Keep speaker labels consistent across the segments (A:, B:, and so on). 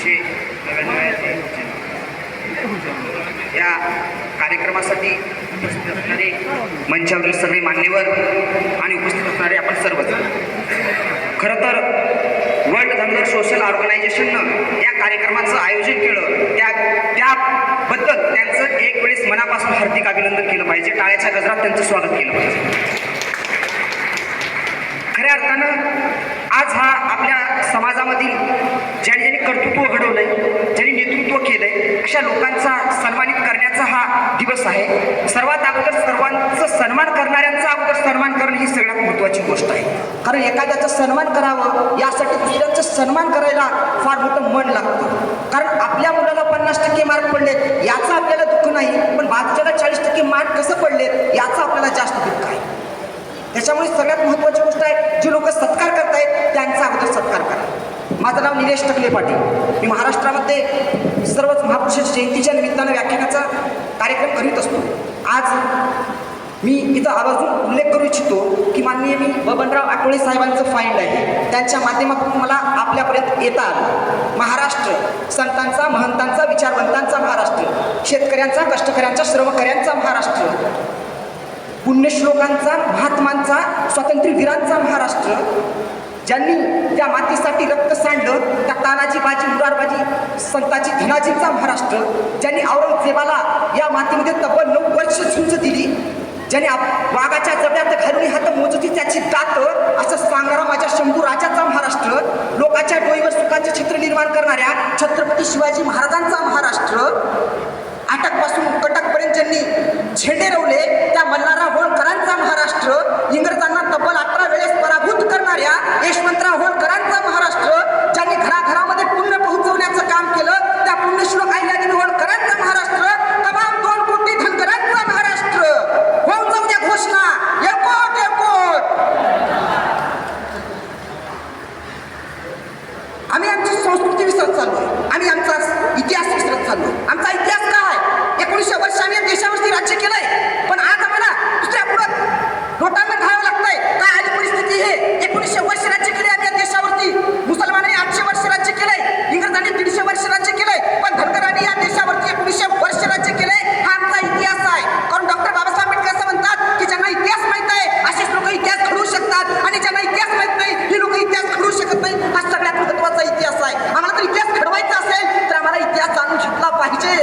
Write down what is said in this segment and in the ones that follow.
A: दोनशे या कार्यक्रमासाठी उपस्थित असणारे मंचावरील सगळे मान्यवर आणि उपस्थित असणारे आपण सर्वच खरं तर वर्ल्ड धनगर सोशल ऑर्गनायझेशननं या कार्यक्रमाचं आयोजन केलं. त्या त्याबद्दल त्यांचं एक वेळेस मनापासून हार्दिक अभिनंदन केलं पाहिजे. टाळ्याच्या गजरात त्यांचं स्वागत केलं पाहिजे. खऱ्या अर्थानं आज हा आपल्या समाजामधील कर्तृत्व घडवलंय ज्यांनी नेतृत्व केलंय अशा लोकांचा सन्मानित करण्याचा हा दिवस आहे. सर्वात अगोदर सर्वांचं सन्मान करणाऱ्यांचा अगोदर सन्मान करणं ही सगळ्यात महत्त्वाची गोष्ट आहे. कारण एखाद्याचा सन्मान करावं यासाठी दुसऱ्यांचा सन्मान करायला फार मोठं मन लागतं. कारण आपल्या मुलाला पन्नास टक्के मार्क पडलेत याचं आपल्याला दुःख नाही पण बाजूला चाळीस टक्के मार्क कसं पडले याचं आपल्याला जास्त दुःख आहे. त्याच्यामुळे सगळ्यात महत्त्वाची गोष्ट आहे माझं नाव निलेश टकले पाटील. मी महाराष्ट्रामध्ये सर्वच महापुरुष जयंतीच्या निमित्तानं व्याख्यानाचा कार्यक्रम करीत असतो. आज मी इथं आवर्जून उल्लेख करू इच्छितो की माननीय मी बबनराव आठवळे साहेबांचं फाईंड आहे. त्यांच्या माध्यमातून मला आपल्यापर्यंत येता आलं. महाराष्ट्र संतांचा महंतांचा विचारवंतांचा महाराष्ट्र शेतकऱ्यांचा कष्टकऱ्यांचा श्रमकऱ्यांचा महाराष्ट्र पुण्यश्लोकांचा महात्मांचा स्वातंत्र्यवीरांचा महाराष्ट्र ज्यांनी त्या मातीसाठी रक्त सांडलं त्या तानाजी बाजी मुरारबाजी संताजी धनाजींचा महाराष्ट्र ज्यांनी औरंगजेबाला या मातीमध्ये तब्बल नऊ वर्ष झुंज दिली ज्याने आप- वाघाच्या जब्यात घालून हात मोजती त्याची दात असं सांगणारा माझ्या शंभू राजाचा महाराष्ट्र लोकांच्या डोईवर सुखाचे चित्र निर्माण करणाऱ्या छत्रपती शिवाजी महाराजांचा महाराष्ट्र अटकपासून कटकपर्यंत ज्यांनी झेंडे रवले त्या मल्हारराव होळकरांचा महाराष्ट्र इंग्रजांना तब्बल अठरा वेळेस पराभूत करणाऱ्या यशवंतराव होळकरांचा महाराष्ट्र ज्यांनी घराघरामध्ये पुण्य पोहोचवण्याचं काम केलं त्या पुण्यश्लोक अहिल्यादेवी होळकरांचा महाराष्ट्र तमाम दोन कोटी धनगरांचा महाराष्ट्र होऊन जाऊ द्या घोषणा एकोट एकोट आम्ही आमची संस्कृती विसरत चाललो आम्ही आमचा इतिहास विसरत चाललो आमचा इतिहास काय एकोणीसशे वर्ष आम्ही या देशावरती राज्य केलंय पण आज आम्हाला दुसऱ्या पुढं लोटांना घालावं लागतंय काय आली परिस्थिती हे एकोणीसशे वर्ष राज्य केले आम्ही या देशावरती मुसलमानांनी आठशे वर्ष राज्य केलंय इंग्रजांनी दीडशे वर्ष राज्य केलंय पण धनगरांनी या देशावरती एकोणीसशे वर्ष राज्य केलंय हा आमचा इतिहास आहे कारण डॉक्टर बाबासाहेब आंबेडकर असं म्हणतात की ज्यांना इतिहास माहीत आहे असेच लोक इतिहास घडवू शकतात आणि ज्यांना इतिहास माहीत नाही हे लोक इतिहास घडवू शकत नाही हा सगळ्यात महत्त्वाचा इतिहास आहे आम्हाला जर इतिहास घडवायचा असेल तर आम्हाला इतिहास जाणून घेतला पाहिजे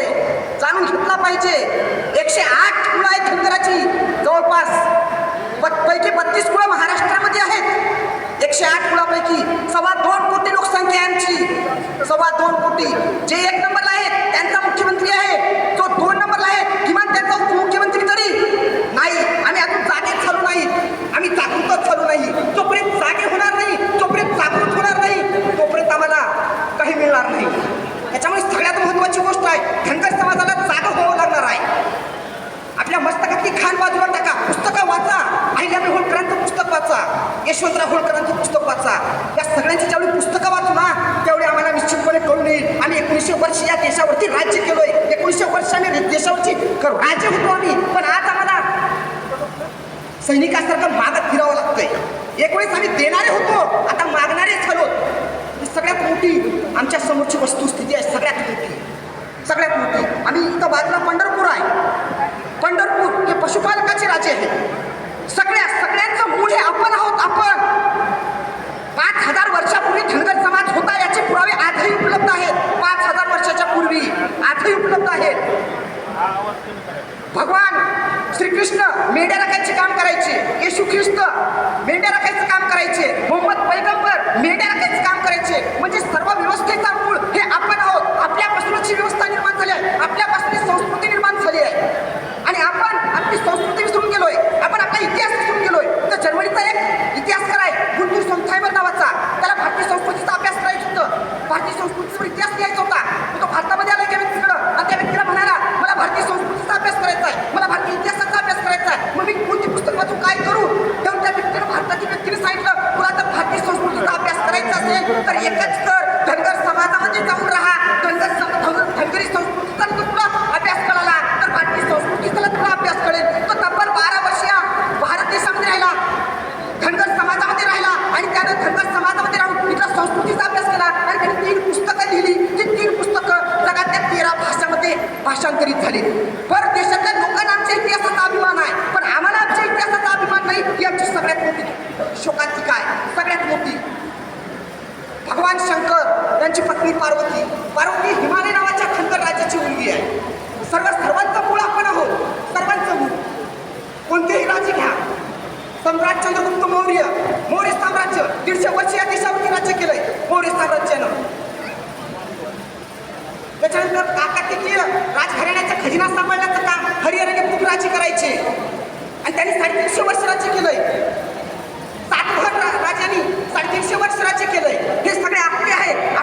A: जाणून घेतला पाहिजे एकशे आठ कुळं आहेत धनगराची जवळपास प- पैकी बत्तीस कुळं महाराष्ट्रामध्ये आहेत एकशे आठ कुळापैकी सव्वा दोन कोटी लोकसंख्या आहे आमची सव्वा दोन कोटी जे एक नंबरला आहेत त्यांचा मुख्यमंत्री आहे जो दोन नंबरला आहे किमान त्यांचा उपमुख्यमंत्री तरी नाही आम्ही अजून जागेत चालू नाही आम्ही जागृतच चालू नाही जोपर्यंत जागे होणार नाही जोपर्यंत जागृत होणार नाही तोपर्यंत आम्हाला काही मिळणार नाही त्याच्यामुळे सगळ्यात महत्वाची गोष्ट आहे धनगर समाजाला जागा व्हावं लागणार आहे आपल्या मस्तकातली खान बाजूला टाका पुस्तकं वाचा अहिल्याबाई होळकरांचं पुस्तक वाचा यशवंतराव होळकरांचं पुस्तक वाचा. या सगळ्यांची जेवढी पुस्तकं वाचू ना त्यावेळी आम्हाला निश्चितपणे कळून येईल. आम्ही एकोणीसशे वर्ष या देशावरती राज्य केलोय. एकोणीसशे वर्ष आम्ही देशावरची राज्य होतो आम्ही. पण आज आम्हाला सैनिकासारखं मागत फिरावं लागतंय. एक वेळेस आम्ही देणारे होतो. आता मागणारे झालो ही सगळ्यात मोठी आमच्या समोरची वस्तुस्थिती आहे. सगळ्यात मोठी. सगळ्यात मोठी. आम्ही इथं बाजूला पंढरपूर आहे. पंढरपूर हे पशुपालकाचे राजे आहे. सगळ्या सगळ्यात पुढे आपण आहोत आपण भगवान शंकर यांची पत्नी पार्वती. पार्वती हिमालय नावाच्या खंदर राज्याची मुलगी आहे. सर्व सर्वांचं मूळ आपण आहोत. सर्वांचं मूळ कोणतेही राज्य घ्या. सम्राट चंद्रगुप्त मौर्य. मौर्य साम्राज्य. दीडशे वर्ष या देशावरती राज्य केलंय. मौर्य साम्राज्यानं. त्याच्यानंतर काकाकीय राजघराण्याचा
B: खजिना सांभाळण्याचं काम हरिहराने खूप राज्य करायचे. आणि त्यांनी साडेतीनशे वर्ष राज्य केलंय. सातभर राजांनी साडेतीनशे वर्ष राज्य केलंय. हे सगळे आपले आहेत.